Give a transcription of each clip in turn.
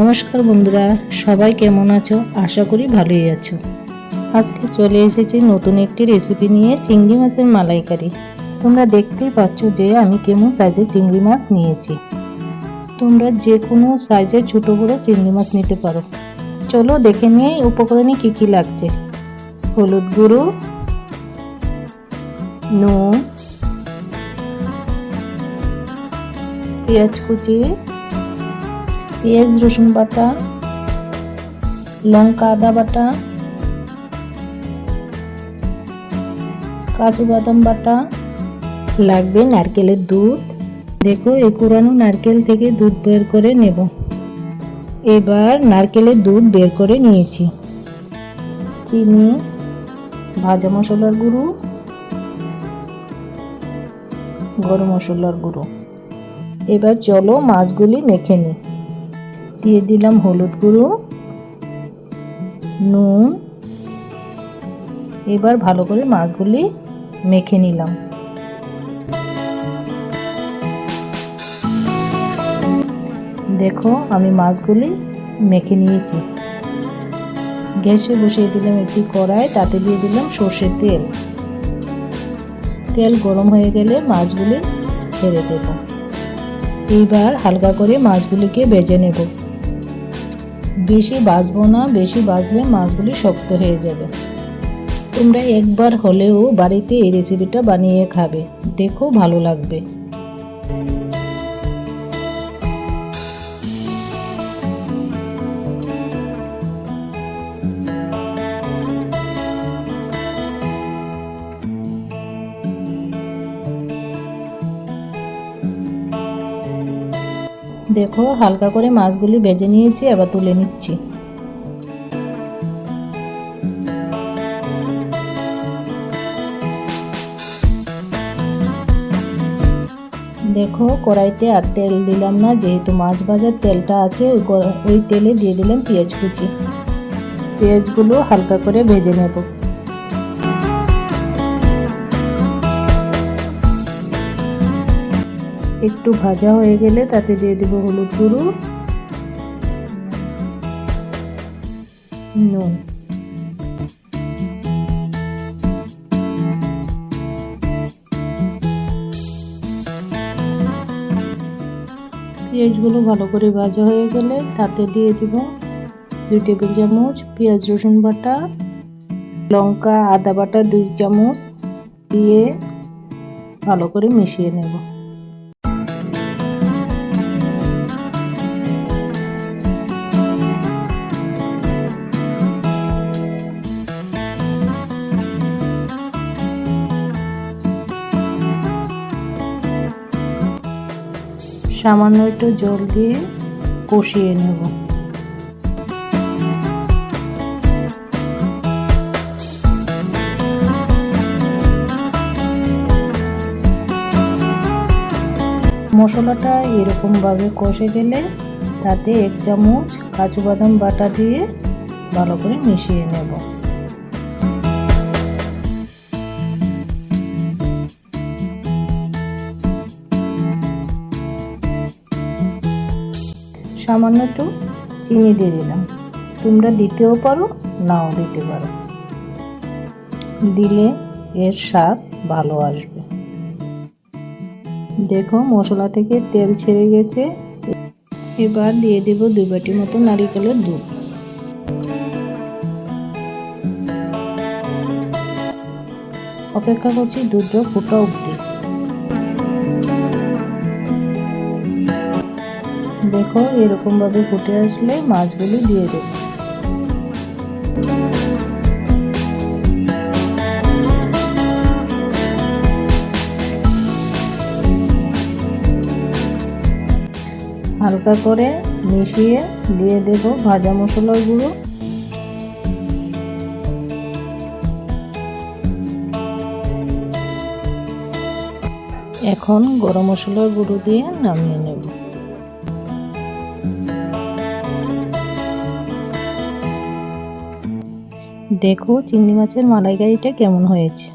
নমস্কার বন্ধুরা, সবাই কেমন আছো? আশা করি ভালোই আছো। আজকে চলে এসেছি নতুন একটি রেসিপি নিয়ে চিংড়ি মাছের মালাইকারি। তোমরা দেখতেই পাচ্ছ যে আমি কেমন সাইজের চিংড়ি মাছ নিয়েছি। তোমরা যে কোনো সাইজের ছোট বড় চিংড়ি মাছ নিতে পারো। চলো দেখে নিয়ে উপকরণে কী কী লাগছে। হলুদ গুঁড়ো, নুন, পেঁয়াজ কুচি পেঁয়াজ, রসুন বাটা, লঙ্কা, আদা বাটা, কাজু বাদাম বাটা। লাগবে নারকেলের দুধ। দেখো, এই কুড়ানো নারকেল থেকে দুধ বের করে নেব। এবার নারকেলের দুধ বের করে নিয়েছি। চিনি, ভাজা মশলার গুঁড়ো, গরম মশলার গুঁড়ো। এবার চলো মাছগুলি মেখে নিই। দিয়ে দিলাম হলুদ গুঁড়ো, নুন, এবার ভালো করে মাছগুলি মেখে নিলাম। দেখো আমি মাছগুলি মেখে নিয়েছি। গ্যাসে বসিয়ে দিলাম একটি কড়াই, তাতে দিয়ে দিলাম সর্ষের তেল। তেল গরম হয়ে গেলে মাছগুলি ছেড়ে দেব। এইবার হালকা করে মাছগুলিকে বেজে নেব। বেশি বাঁচবো না, বেশি বাঁচলে মাছগুলি শক্ত হয়ে যাবে। তোমরা একবার হলেও বাড়িতে এই রেসিপিটা বানিয়ে খাবে। দেখো ভালো লাগবে। দেখো, হালকা করে মাছগুলি ভেজে নিয়েছি আবার তুলে নিচ্ছি। দেখো, কড়াইতে আর তেল দিলাম না, যেহেতু মাছ ভাজার তেলটা আছে ওই তেলে দিয়ে দিলাম পেঁয়াজ কুচি। পেঁয়াজগুলো হালকা করে ভেজে নেব। একটু ভাজা হয়ে গেলে তাতে দিয়ে দেবো হলুদ গুঁড়ো, নুন। পেঁয়াজগুলো ভালো করে ভাজা হয়ে গেলে তাতে দিয়ে দিব দুই টেবিল চামচ পেঁয়াজ রসুন বাটা, লঙ্কা, আদা বাটা দুই চামচ দিয়ে ভালো করে মিশিয়ে নেব। সামান্য একটু জল দিয়ে কষিয়ে নেব। মশলাটা এরকমভাবে কষে গেলে তাতে এক চামচ কাজু বাদাম বাটা দিয়ে ভালো করে মিশিয়ে নেব। সামান্য একটু চিনি দিয়ে দিলাম। তোমরা দিতেও পারো, নাও দিতে পারো। দিলে এর স্বাদ ভালো আসবে। দেখো, মশলা থেকে তেল ছেড়ে গেছে। এবার দিয়ে দেব দুই বাটি মতো নারিকেলের দুধ। অপেক্ষা করছি দুধটা ফুটা অবধি। দেখো এরকম ভাবে ফুটে আসলে মাছগুলি দিয়ে দেব। হালকা করে মিশিয়ে দিয়ে দেব ভাজা মশলার গুঁড়ো। এখন গরম মশলার গুঁড়ো দিয়ে নামিয়ে নেব। দেখো চিংড়ি মাছের মালাইকারিটা কেমন হয়েছে।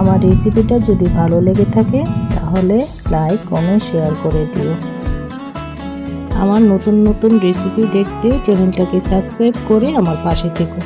আমার রেসিপিটা যদি ভালো লেগে থাকে, তাহলে লাইক, কমেন্ট, শেয়ার করে দিও। আমার নতুন নতুন রেসিপি দেখতে চ্যানেলটাকে সাবস্ক্রাইব করে আমার পাশে থেকো।